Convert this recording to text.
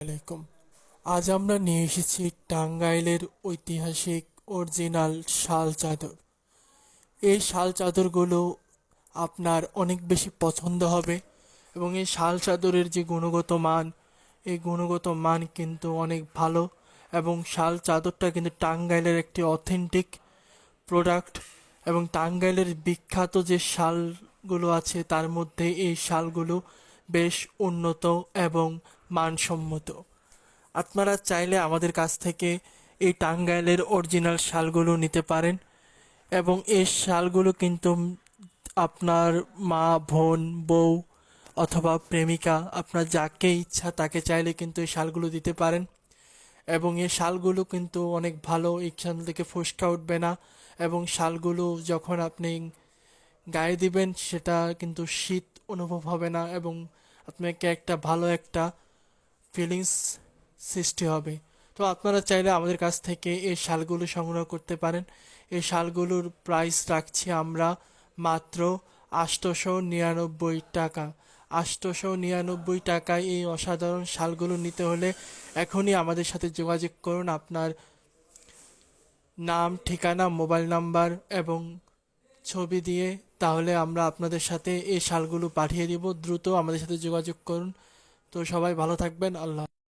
আলাইকুম। আজ আমরা নিয়ে এসেছি টাঙ্গাইলের ঐতিহাসিক অরিজিনাল শাল চাদর। এই শাল চাদরগুলো আপনার অনেক বেশি পছন্দ হবে এবং এই শাল চাদরের যে গুণগত মান, এই গুণগত মান কিন্তু অনেক ভালো এবং শাল চাদরটা কিন্তু টাঙ্গাইলের একটি অথেন্টিক প্রোডাক্ট এবং টাঙ্গাইলের বিখ্যাত যে শালগুলো আছে তার মধ্যে এই শালগুলো বেশ উন্নত এবং মানসম্মত। আপনারা চাইলে আমাদের কাছ থেকে এই টাঙ্গাইলের অরিজিনাল শালগুলো নিতে পারেন এবং এই শালগুলো কিন্তু আপনার মা, বোন, বউ অথবা প্রেমিকা, আপনার যাকে ইচ্ছা তাকে চাইলে কিন্তু এই শালগুলো দিতে পারেন এবং এই শালগুলো কিন্তু অনেক ভালো এখান থেকে ফসকা উঠবে না এবং শালগুলো যখন আপনি গায়ে দিবেন সেটা কিন্তু শীত অনুভব হবে না এবং আপনাকে একটা ভালো একটা ফিলিংস সৃষ্টি হবে। তো আপনারা চাইলে আমাদের কাছ থেকে এই শালগুলো সংগ্রহ করতে পারেন। এই শালগুলোর প্রাইস রাখছি আমরা মাত্র আটশোশো নিরানব্বই টাকা। আটশোশো নিরানব্বই টাকায় এই অসাধারণ শালগুলো নিতে হলে এখনই আমাদের সাথে যোগাযোগ করুন। আপনার নাম, ঠিকানা, মোবাইল নাম্বার এবং ছবি দিয়ে, তাহলে আমরা আপনাদের সাথে এই শালগুলো পাঠিয়ে দিব। দ্রুত আমাদের সাথে যোগাযোগ করুন। তো সবাই ভালো থাকবেন। আল্লাহ